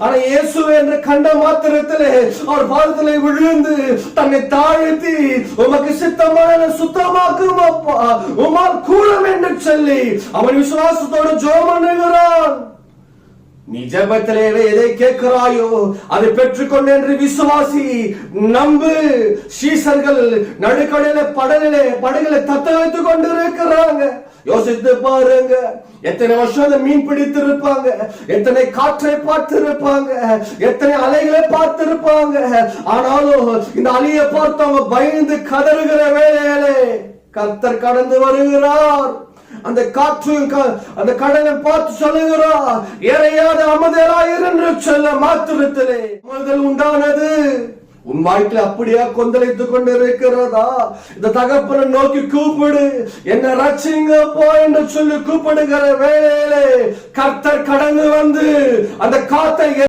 ஆனா இயேசு என்று கண்ட மாத்திரத்திலே அவர் பாதத்திலே விழுந்து தன்னை தாழ்த்தி உமக்கு சித்தமான சுத்தமாக்கும் அப்பா. உமால் கூடும் என்று சொல்லி அவன் விசுவாசத்தோடு ஜோமனுகிறான் நீ ஜெபத்திலே எதை கேட்கிறாயோ அதை பெற்றுக்கொண்டு என்று விசுவாசி நம்பு. சீசர்கள் நடுக்கடையில படலிலே படகளை தத்த வைத்துக் கொண்டு இருக்கிறாங்க யோசித்து பாருங்க. எத்தனை வருஷம் அந்த மீன் பிடித்து இருப்பாங்க எத்தனை காற்றை பார்த்து இருப்பாங்க எத்தனை அலைகளை பார்த்து இருப்பாங்க ஆனாலும் இந்த அலையை பார்த்து அவங்க பயந்து கதறுகிற வேலையிலே கர்த்தர் கடந்து வருகிறார். அந்த காற்று க- அந்த கடலை பார்த்து சொல்லுகிறார். இறையாத அமதராயிரு சொல்ல மாத்திரத்திலே அமர்தல் உண்டானது. உன் வாழ்க்கையில அப்படியா கொந்தளித்துக் கொண்டு இருக்கிறதா இந்த தகப்பனை நோக்கி கூப்பிடு. என்ன ரட்சிங்க போ என்று சொல்லி கூப்பிடுகிற வேலையிலே கர்த்தர் கடந்து வந்து அந்த காத்தை